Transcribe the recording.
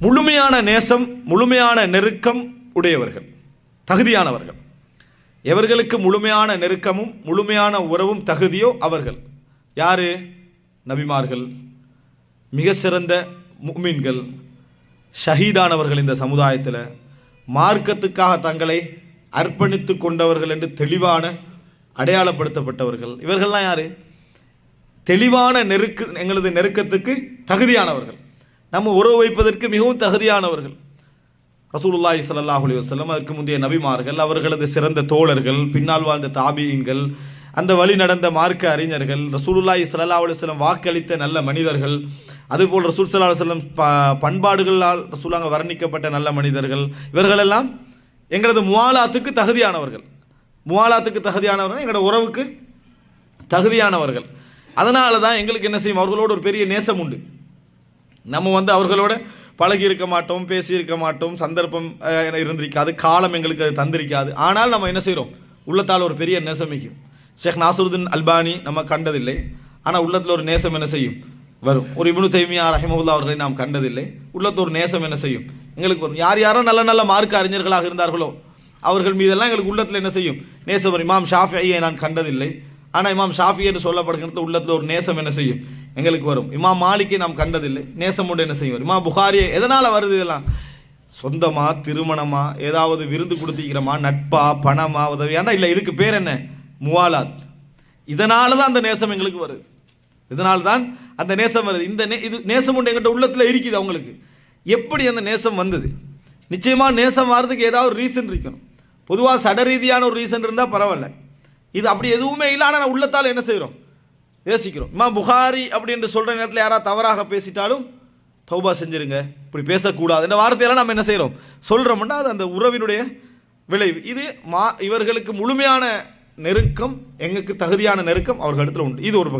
முழுமையான நேசம் முழுமையான நெருக்கம் உடையவர்கள் தகுதியானவர்கள். எவர்களுக்கு முழுமையான நெருக்கமும் முழுமையான உறவும் தகுதியோ அவர்கள். யாரு? நபிமார்கள் மிக சிறந்த முக்மீன்கள் ஷஹீதானவர்கள் இந்த சமுதாயத்தில். மார்க்கத்துக்காக தங்களை அர்ப்பணித்து கொண்டவர்கள் என்று தெளிவான அடையாளப்படுத்தப்பட்டவர்கள். இவர்கள்லாம் யாரு? தெளிவான நெருக்கு எங்களது நெருக்கத்துக்கு தகுதியானவர்கள். நம்ம உறவு வைப்பதற்கு மிகவும் தகுதியானவர்கள். ரசூலுல்லாஹி சல்லாஹ் அலைஹி அதுக்கு அதற்கு முந்தைய நபிமார்கள் அவர்களது சிறந்த தோழர்கள் பின்னால் வாழ்ந்த தாபியங்கள் அந்த வழி நடந்த மார்க்க அறிஞர்கள் ரசூலுல்லாஹி ஸல்லல்லாஹு அலுவலம் வாக்களித்த நல்ல மனிதர்கள் அதுபோல் ரசூல் ஸல்லல்லாஹு அலைஹி ப பண்பாடுகளால் ரசூலாங்க வர்ணிக்கப்பட்ட நல்ல மனிதர்கள் இவர்களெல்லாம் எங்களது முவாலாத்துக்கு தகுதியானவர்கள். முவாலாத்துக்கு தகுதியானவர்கள் எங்களோட உறவுக்கு தகுதியானவர்கள். அதனால தான் எங்களுக்கு என்ன செய்யும்? அவர்களோட ஒரு பெரிய நேசம் உண்டு. நம்ம வந்து அவர்களோட பழகி இருக்க மாட்டோம் பேசி இருக்க மாட்டோம் சந்தர்ப்பம் இருந்திருக்காது காலம் எங்களுக்கு அது தந்திருக்காது. ஆனால் நம்ம என்ன செய்கிறோம் உள்ளத்தால் ஒரு பெரிய நேசமிக்கும் ஷேக் நாசருதீன் அல்பானி நம்ம கண்டதில்லை. ஆனால் உள்ளத்தில் ஒரு நேசம் என்ன செய்யும்? வரும். ஒரு இபுனு தைமியா ரஹிமவுல்லா அவர்களை நாம் கண்டதில்லை. உள்ளத்தில் ஒரு நேசம் என்ன செய்யும்? எங்களுக்கு வரும் யார் யாரோ நல்ல நல்ல மார்க்க அறிஞர்களாக இருந்தார்களோ அவர்கள் மீதெல்லாம் எங்களுக்கு உள்ளத்தில் என்ன செய்யும்? நேசம் வரும். இமாம் ஷாஃபியை நான் கண்டதில்லை. ஆனால் இமாம் ஷாஃபி என்று சொல்லப்படுகிறது உள்ளத்தில் ஒரு நேசம் என்ன செய்யும்? எங்களுக்கு வரும். இமாம் மாலிக்கை நாம் கண்டதில்லை. நேசம் உண்டு என்ன செய்யும்? இமாம் புகாரியை எதனால் வருது இதெல்லாம்? சொந்தமாக திருமணமாக ஏதாவது விருந்து கொடுத்திக்கிறோமா நட்பா பணமா உதவியானா இல்லை இதுக்கு பேர் என்ன? முவாலாத். இதனால தான் அந்த நேசம் எங்களுக்கு வருது. இதனால் தான் அந்த நேசம் வருது. இந்த நே இது நேசம் உண்டு எங்கிட்ட உள்ளத்தில் இருக்குது அவங்களுக்கு. எப்படி அந்த நேசம் வந்தது? நிச்சயமாக நேசம் வர்றதுக்கு ஏதாவது ரீசன் இருக்கணும். பொதுவாக சட ரீதியான ஒரு ரீசன் இருந்தால் பரவாயில்ல. இது அப்படி எதுவுமே இல்லை ஆனால் நான் உள்ளத்தால் என்ன செய்கிறோம் யோசிக்கிறோம் இம்மா புகாரி அப்படின்னு சொல்கிற நேரத்தில் யாராவது தவறாக பேசிட்டாலும் தௌபா செஞ்சுருங்க. இப்படி பேசக்கூடாது. இந்த வார்த்தையெல்லாம் நம்ம என்ன செய்கிறோம் சொல்கிறோம்னா அது அந்த உறவினுடைய விளைவு. இது மா இவர்களுக்கு முழுமையான நெருக்கம் எங்களுக்கு தகுதியான நெருக்கம் அவர்களிடத்தில் உண்டு. இது ஒரு பகுதி.